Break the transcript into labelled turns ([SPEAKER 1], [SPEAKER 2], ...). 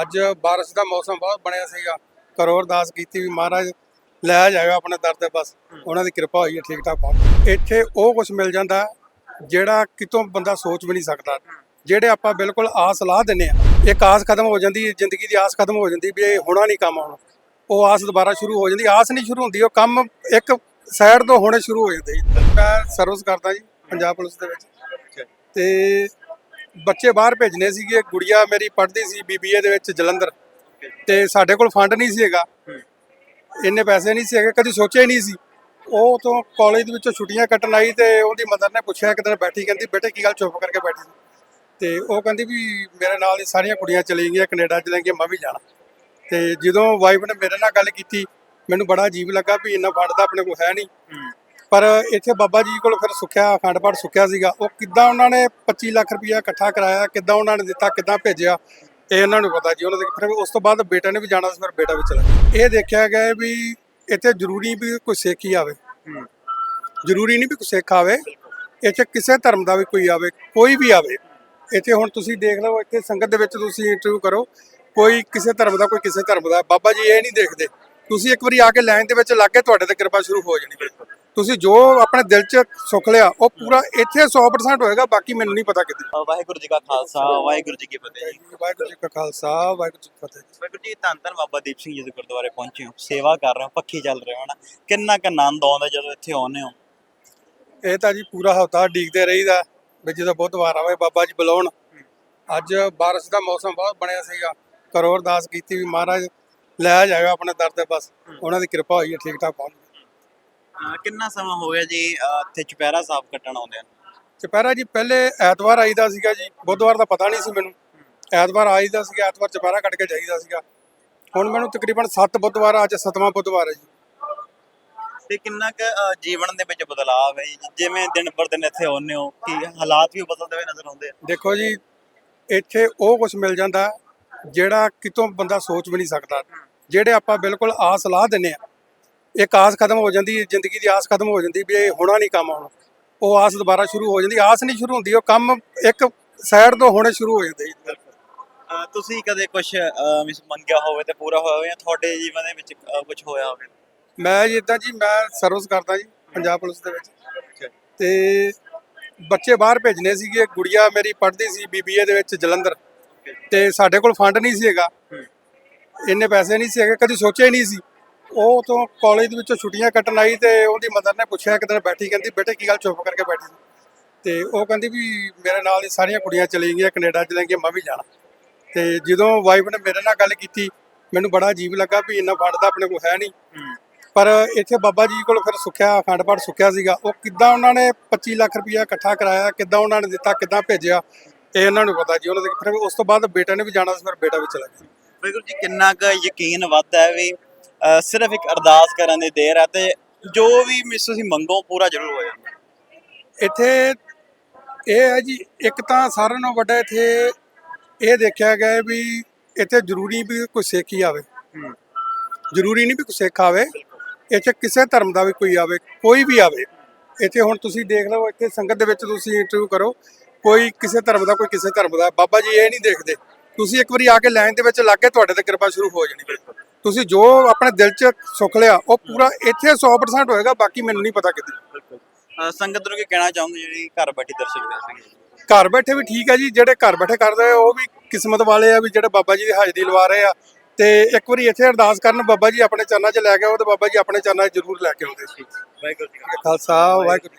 [SPEAKER 1] ਅੱਜ ਬਾਰਿਸ਼ ਦਾ ਮੌਸਮ ਬਹੁਤ ਬਣਿਆ ਸੀਗਾ। ਕਰੋ ਅਰਦਾਸ ਕੀਤੀ ਵੀ ਮਹਾਰਾਜ ਲੈ ਜਾਏਗਾ ਆਪਣੇ ਦਰ ਤੇ ਬਸ। ਉਹਨਾਂ ਦੀ ਕਿਰਪਾ ਹੋਈ ਹੈ, ਠੀਕ ਠਾਕ ਪਹੁੰਚ ਇੱਥੇ ਉਹ ਕੁਝ ਮਿਲ ਜਾਂਦਾ ਜਿਹੜਾ ਕਿਤੋਂ ਬੰਦਾ ਸੋਚ ਵੀ ਨਹੀਂ ਸਕਦਾ। ਜਿਹੜੇ ਆਪਾਂ ਬਿਲਕੁਲ ਆਸ ਲਾ ਦਿੰਨੇ ਆ ਇੱਕ ਆਸ ਖਤਮ ਹੋ ਜਾਂਦੀ, ਜ਼ਿੰਦਗੀ ਦੀ ਆਸ ਖਤਮ ਹੋ ਜਾਂਦੀ ਵੀ ਇਹ ਹੋਣਾ ਨਹੀਂ ਕੰਮ ਹੁਣ ਉਹ ਆਸ ਦੁਬਾਰਾ ਸ਼ੁਰੂ ਹੋ ਜਾਂਦੀ, ਆਸ ਨਹੀਂ ਸ਼ੁਰੂ ਹੁੰਦੀ, ਉਹ ਕੰਮ ਇੱਕ ਸਾਈਡ ਤੋਂ ਹੋਣੇ ਸ਼ੁਰੂ ਹੋ ਜਾਂਦੇ ਜੀ। ਮੈਂ ਸਰਵਿਸ ਕਰਦਾ ਜੀ, ਪੰਜਾਬ ਪੁਲਿਸ ਦੇ ਵਿੱਚ। ਤੇ ਬੱਚੇ ਬਾਹਰ ਭੇਜਨੇ ਸੀਗੇ, ਗੁੜੀਆ ਮੇਰੀ ਪੜ੍ਹਦੀ ਸੀ ਬੀਬੀਏ ਦੇ ਵਿੱਚ ਜਲੰਧਰ। ਤੇ ਸਾਡੇ ਕੋਲ ਫੰਡ ਨਹੀਂ ਸੀ ਹੈਗਾ। ਇੰਨੇ ਪੈਸੇ ਨਹੀਂ ਸੀ ਹੈਗੇ, ਕਦੀ ਸੋਚਿਆ ਹੀ ਨਹੀਂ ਸੀ। ਉਹ ਤੋਂ ਕਾਲਜ ਦੇ ਵਿੱਚੋਂ ਛੁੱਟੀਆਂ ਕੱਟਣ ਆਈ ਤੇ ਉਹਦੀ ਮਦਰ ਨੇ ਪੁੱਛਿਆ, ਇੱਕ ਦਿਨ ਬੈਠੀ, ਕਹਿੰਦੀ, ਬੇਟੇ, ਕੀ ਗੱਲ ਚੁੱਪ ਕਰਕੇ ਬੈਠੀ ਸੀ? ਤੇ ਉਹ ਕਹਿੰਦੀ ਵੀ ਮੇਰੇ ਨਾਲ ਦੀ ਸਾਰੀਆਂ ਕੁੜੀਆਂ ਚਲੀ ਗਈਆਂ, ਕੈਨੇਡਾ ਚਲੇ ਗਈਆਂ, ਮੈਂ ਵੀ ਜਾਣਾ। ਤੇ ਜਦੋਂ ਵਾਈਫ ਨੇ ਮੇਰੇ ਨਾਲ ਗੱਲ ਕੀਤੀ, ਮੈਨੂੰ ਬੜਾ ਅਜੀਬ ਲੱਗਾ ਵੀ ਇੰਨਾ ਫੰਡ ਤਾਂ ਆਪਣੇ ਕੋਲ ਹੈ ਨਹੀਂ। ਪਰ ਇੱਥੇ ਬਾਬਾ ਜੀ ਕੋਲ ਫਿਰ ਸੁੱਖਿਆ ਅਖੰਡ ਪਾਠ ਸੁੱਖਿਆ ਸੀਗਾ। ਉਹ ਕਿੱਦਾਂ ਉਹਨਾਂ ਨੇ 25 ਲੱਖ ਰੁਪਇਆ ਇਕੱਠਾ ਕਰਾਇਆ ਕਿੱਦਾਂ ਉਹਨਾਂ ਨੇ ਦਿੱਤਾ ਕਿੱਦਾਂ ਭੇਜਿਆ ਇਹ ਇਹਨਾਂ ਨੂੰ ਪਤਾ ਜੀ। ਉਹਨਾਂ ਦੇ ਫਿਰ ਉਸ ਤੋਂ ਬਾਅਦ ਬੇਟਾ ਨੇ ਵੀ ਜਾਣਾ ਸੀ ਫਿਰ ਬੇਟਾ ਵੀ ਚਲਾ ਗਿਆ ਇਹ ਦੇਖਿਆ ਗਿਆ ਵੀ ਇੱਥੇ ਜ਼ਰੂਰੀ ਵੀ ਕੋਈ ਸਿੱਖ ਹੀ ਆਵੇ। ਜ਼ਰੂਰੀ ਨਹੀਂ ਵੀ ਕੋਈ ਸਿੱਖ ਆਵੇ। ਇੱਥੇ ਕਿਸੇ ਧਰਮ ਦਾ ਵੀ ਕੋਈ ਆਵੇ ਕੋਈ ਵੀ ਆਵੇ। ਇੱਥੇ ਹੁਣ ਤੁਸੀਂ ਦੇਖ ਲਓ ਇੱਥੇ ਸੰਗਤ ਦੇ ਵਿੱਚ ਤੁਸੀਂ ਇੰਟਰਵਿਊ ਕਰੋ ਕੋਈ ਕਿਸੇ ਧਰਮ ਦਾ ਕੋਈ ਕਿਸੇ ਧਰਮ ਦਾ। ਬਾਬਾ ਜੀ ਇਹ ਨਹੀਂ ਦੇਖਦੇ। ਤੁਸੀਂ ਇੱਕ ਵਾਰੀ ਆ ਕੇ ਲਾਈਨ ਦੇ ਵਿੱਚ ਲੱਗ ਕੇ ਤੁਹਾਡੇ ਤੇ ਕਿਰਪਾ ਸ਼ੁਰੂ ਹੋ ਜਾਣੀ। ਤੁਸੀਂ ਜੋ ਆਪਣੇ ਦਿਲ 'ਚ ਸੁੱਖ ਲਿਆ ਉਹ ਪੂਰਾ ਇੱਥੇ 100% ਹੋਏਗਾ ਬਾਕੀ ਮੈਨੂੰ ਨਹੀਂ ਪਤਾ ਕਿਤੇ
[SPEAKER 2] ਵਾਹਿਗੁਰੂ ਜੀ ਕਾ ਖਾਲਸਾ ਵਾਹਿਗੁਰੂ ਜੀ ਕੀ ਫਤਿਹ ਜੀ।
[SPEAKER 1] ਵਾਹਿਗੁਰੂ ਜੀ ਕਾ ਖਾਲਸਾ ਵਾਹਿਗੁਰੂ ਜੀ ਕੀ ਫਤਿਹ
[SPEAKER 2] ਵਾਹਿਗੁਰੂ ਜੀ ਧੰਨ ਧੰਨ ਬਾਬਾ ਦੀਪ ਸਿੰਘ ਜੀ ਦੇ ਗੁਰਦੁਆਰੇ ਪਹੁੰਚੇ ਹੋ ਸੇਵਾ ਕਰ ਰਹੇ ਹੋ ਪੱਖੀ ਚੱਲ ਰਹੇ ਹੋ ਨਾ ਕਿੰਨਾ ਕੁ ਆਨੰਦ ਆਉਂਦਾ ਜਦੋਂ ਇੱਥੇ ਆਉਂਦੇ ਹੋ?
[SPEAKER 1] ਇਹ ਤਾਂ ਜੀ ਪੂਰਾ ਹਫਤਾ ਡੀਕਦੇ ਰਹੀਦਾ ਵੀ ਜਦੋਂ ਬੁੱਧਵਾਰ ਆਵੇ ਬਾਬਾ ਜੀ ਬੁਲਾਉਣ। ਅੱਜ ਬਾਰਿਸ਼ ਦਾ ਮੌਸਮ ਬਹੁਤ ਬਣਿਆ ਸੀਗਾ। ਕਰੋ ਅਰਦਾਸ ਕੀਤੀ ਵੀ ਮਹਾਰਾਜ ਲੈ ਜਾਏਗਾ ਆਪਣੇ ਦਰ ਤੇ ਬਸ ਉਹਨਾਂ ਦੀ ਕਿਰਪਾ ਹੋਈ ਹੈ ਠੀਕ ਠਾਕ ਪਹੁੰਚ
[SPEAKER 2] ਕਿੰਨਾ ਸਮਾਂ ਹੋ ਗਿਆ ਜੀ ਇੱਥੇ ਚੁਪਹਿਰਾ ਸਾਹਿਬ ਕੱਟਣ ਆਉਂਦੇ ਆ
[SPEAKER 1] ਚੁਪਹਿਰਾ ਜੀ ਪਹਿਲੇ ਐਤਵਾਰ ਆਈਦਾ ਸੀਗਾ ਜੀ ਬੁੱਧਵਾਰ ਦਾ ਪਤਾ ਨਹੀਂ ਸੀ ਮੈਨੂੰ। ਐਤਵਾਰ ਆਈਦਾ ਸੀਗਾ ਐਤਵਾਰ ਚੁਪਹਿਰਾ ਕੱਟ ਕੇ ਜਾਈਦਾ ਸੀਗਾ। ਹੁਣ ਮੈਨੂੰ ਤਕਰੀਬਨ 7 ਬੁੱਧਵਾਰ ਅੱਜ 7ਵਾਂ ਬੁੱਧਵਾਰ ਹੈ ਜੀ।
[SPEAKER 2] ਤੇ ਕਿੰਨਾ ਕੁ ਜੀਵਨ ਦੇ ਵਿੱਚ ਬਦਲਾਅ ਹੈ ਜੀ? ਜਿਵੇਂ ਦਿਨ ਪਰ ਦਿਨ ਇੱਥੇ ਆਉਂਦੇ ਹੋ ਕਿ ਹਾਲਾਤ ਵੀ ਬਦਲਦੇ ਹੋਏ ਨਜ਼ਰ ਆਉਂਦੇ ਆ?
[SPEAKER 1] ਦੇਖੋ ਜੀ ਇੱਥੇ ਉਹ ਕੁਝ ਮਿਲ ਜਾਂਦਾ ਜਿਹੜਾ ਕਿਤੋਂ ਬੰਦਾ ਸੋਚ ਵੀ ਨਹੀਂ ਸਕਦਾ। ਜਿਹੜੇ ਆਪਾਂ ਬਿਲਕੁਲ ਆਸ ਲਾ ਦਿੰਨੇ ਆ ਇੱਕ ਆਸ ਖਤਮ ਹੋ ਜਾਂਦੀ ਜ਼ਿੰਦਗੀ ਦੀ ਆਸ ਖਤਮ ਹੋ ਜਾਂਦੀ ਵੀ ਇਹ ਹੋਣਾ ਨਹੀਂ ਕੰਮ ਹੁਣ। ਉਹ ਆਸ ਦੁਬਾਰਾ ਸ਼ੁਰੂ ਹੋ ਜਾਂਦੀ ਆਸ ਨਹੀਂ ਸ਼ੁਰੂ ਹੁੰਦੀ ਉਹ ਕੰਮ ਇੱਕ ਸਾਈਡ ਤੋਂ ਹੋਣੇ ਸ਼ੁਰੂ ਹੋ ਜਾਂਦੇ ਜੀ।
[SPEAKER 2] ਤੁਸੀਂ ਕਦੇ ਕੁਝ ਮਿਸ ਮੰਗਿਆ ਹੋਵੇ ਤੇ ਪੂਰਾ ਹੋਇਆ ਹੋਵੇ ਜਾਂ ਤੁਹਾਡੇ ਜੀਵਨ ਦੇ ਵਿੱਚ ਕੁਝ ਹੋਇਆ ਹੋਵੇ?
[SPEAKER 1] ਮੈਂ ਜੀ ਇਦਾਂ ਜੀ ਮੈਂ ਸਰਵਿਸ ਕਰਦਾ ਜੀ ਪੰਜਾਬ ਪੁਲਿਸ ਦੇ ਵਿੱਚ। ਤੇ ਬੱਚੇ ਬਾਹਰ ਭੇਜਨੇ ਸੀਗੇ ਗੁੜੀਆ ਮੇਰੀ ਪੜ੍ਹਦੀ ਸੀ ਬੀਬੀਏ ਦੇ ਵਿੱਚ ਜਲੰਧਰ। ਤੇ ਸਾਡੇ ਕੋਲ ਫੰਡ ਨਹੀਂ ਸੀ ਹੈਗਾ। ਇੰਨੇ ਪੈਸੇ ਨਹੀਂ ਸੀ ਹੈਗੇ ਕਦੀ ਸੋਚਿਆ ਹੀ ਨਹੀਂ ਸੀ। ਉਹ ਤੋਂ ਕਾਲਜ ਦੇ ਵਿੱਚੋਂ ਛੁੱਟੀਆਂ ਕੱਟਣ ਆਈ ਤੇ ਉਹਦੀ ਮਦਰ ਨੇ ਪੁੱਛਿਆ ਇੱਕ ਦਿਨ ਬੈਠੀ ਕਹਿੰਦੀ ਬੇਟੇ ਕੀ ਗੱਲ ਚੁੱਪ ਕਰਕੇ ਬੈਠੀ ਸੀ? ਤੇ ਉਹ ਕਹਿੰਦੀ ਵੀ ਮੇਰੇ ਨਾਲ ਦੀ ਸਾਰੀਆਂ ਕੁੜੀਆਂ ਚਲੀ ਗਈਆਂ ਕੈਨੇਡਾ ਚਲੇ ਗਈਆਂ ਮੈਂ ਵੀ ਜਾਣਾ। ਤੇ ਜਦੋਂ ਵਾਈਫ ਨੇ ਮੇਰੇ ਨਾਲ ਗੱਲ ਕੀਤੀ ਮੈਨੂੰ ਬੜਾ ਅਜੀਬ ਲੱਗਾ ਵੀ ਇੰਨਾ ਫੰਡ ਤਾਂ ਆਪਣੇ ਕੋਲ ਹੈ ਨਹੀਂ। ਪਰ ਇੱਥੇ ਬਾਬਾ ਜੀ ਕੋਲ ਫਿਰ ਸੁੱਖਿਆ ਅਖੰਡ ਪਾਠ ਸੁੱਖਿਆ ਸੀਗਾ। ਉਹ ਕਿੱਦਾਂ ਉਹਨਾਂ ਨੇ 25 ਲੱਖ ਰੁਪਇਆ ਇਕੱਠਾ ਕਰਾਇਆ ਕਿੱਦਾਂ ਉਹਨਾਂ ਨੇ ਦਿੱਤਾ ਕਿੱਦਾਂ ਭੇਜਿਆ ਇਹ ਇਹਨਾਂ ਨੂੰ ਪਤਾ ਜੀ। ਉਹਨਾਂ ਦੇ ਫਿਰ ਉਸ ਤੋਂ ਬਾਅਦ ਬੇਟਾ ਨੇ ਵੀ ਜਾਣਾ ਸੀ ਫਿਰ ਬੇਟਾ ਵੀ ਚਲਾ ਗਿਆ।
[SPEAKER 2] ਵਾਹਿਗੁਰੂ ਜੀ ਕਿੰਨਾ ਕੁ ਯਕੀਨ ਵੱਧਦਾ ਹੈ ਵੀ ਸਿਰਫ ਇੱਕ ਅਰਦਾਸ ਕਰਨ ਦੀ ਦੇਰ ਹੈ ਤੇ ਜੋ ਵੀ ਮਿਸ ਤੁਸੀਂ ਮੰਗੋ ਪੂਰਾ ਜ਼ਰੂਰ ਹੋ ਜਾਂਦਾ
[SPEAKER 1] ਇੱਥੇ ਇਹ ਹੈ ਜੀ ਇੱਕ ਤਾਂ ਸਾਰਿਆਂ ਨਾਲੋਂ ਵੱਡਾ ਇੱਥੇ ਇਹ ਦੇਖਿਆ ਗਿਆ ਹੈ ਵੀ ਇੱਥੇ ਜ਼ਰੂਰੀ ਵੀ ਕੋਈ ਸਿੱਖ ਹੀ ਆਵੇ। ਜ਼ਰੂਰੀ ਨਹੀਂ ਵੀ ਕੋਈ ਸਿੱਖ ਆਵੇ ਇੱਥੇ ਕਿਸੇ ਧਰਮ ਦਾ ਵੀ ਕੋਈ ਆਵੇ ਕੋਈ ਵੀ ਆਵੇ। ਇੱਥੇ ਹੁਣ ਤੁਸੀਂ ਦੇਖ ਲਓ ਇੱਥੇ ਸੰਗਤ ਦੇ ਵਿੱਚ ਤੁਸੀਂ ਇੰਟਰਵਿਊ ਕਰੋ ਕੋਈ ਕਿਸੇ ਧਰਮ ਦਾ ਕੋਈ ਕਿਸੇ ਧਰਮ ਦਾ। ਬਾਬਾ ਜੀ ਇਹ ਨਹੀਂ ਦੇਖਦੇ। ਤੁਸੀਂ ਇੱਕ ਵਾਰੀ ਆ ਕੇ ਲਾਈਨ ਦੇ ਵਿੱਚ ਲੱਗ ਕੇ ਤੁਹਾਡੇ ਤੇ ਕਿਰਪਾ ਸ਼ੁਰੂ ਹੋ ਜਾਣੀ। ਤੁਸੀਂ ਜੋ ਆਪਣੇ ਦਿਲ 'ਚ ਸੁੱਖ ਲਿਆ ਉਹ ਪੂਰਾ ਇੱਥੇ 100% ਹੋਏਗਾ ਬਾਕੀ ਮੈਨੂੰ ਨਹੀਂ ਪਤਾ ਕਿਤੇ।
[SPEAKER 2] ਸੰਗਤ ਨੂੰ ਕੀ ਕਹਿਣਾ ਚਾਹੋਗੇ ਜਿਹੜੀ ਘਰ ਬੈਠੀ ਦਰਸ਼ਕ ਦੇ ਸੀਗੇ
[SPEAKER 1] ਘਰ ਬੈਠੇ ਵੀ ਠੀਕ ਹੈ ਜੀ ਜਿਹੜੇ ਘਰ ਬੈਠੇ ਕਰਦੇ ਉਹ ਵੀ ਕਿਸਮਤ ਵਾਲੇ ਆ ਵੀ ਜਿਹੜੇ ਬਾਬਾ ਜੀ ਦੀ ਹਾਜ਼ਰੀ ਲਵਾ ਰਹੇ ਆ। ਤੇ ਇੱਕ ਵਾਰੀ ਇੱਥੇ ਅਰਦਾਸ ਕਰਨ ਬਾਬਾ ਜੀ ਆਪਣੇ ਚਰਨਾਂ 'ਚ ਲੈ ਕੇ ਆਓ ਤੇ ਬਾਬਾ ਜੀ ਆਪਣੇ ਚਰਨਾਂ 'ਚ ਜ਼ਰੂਰ ਲੈ ਕੇ ਆਉਂਦੇ ਸੀ
[SPEAKER 2] ਵਾਹਿਗੁਰੂ ਜੀ
[SPEAKER 1] ਖਾਲਸਾ। ਵਾਹਿਗੁਰੂ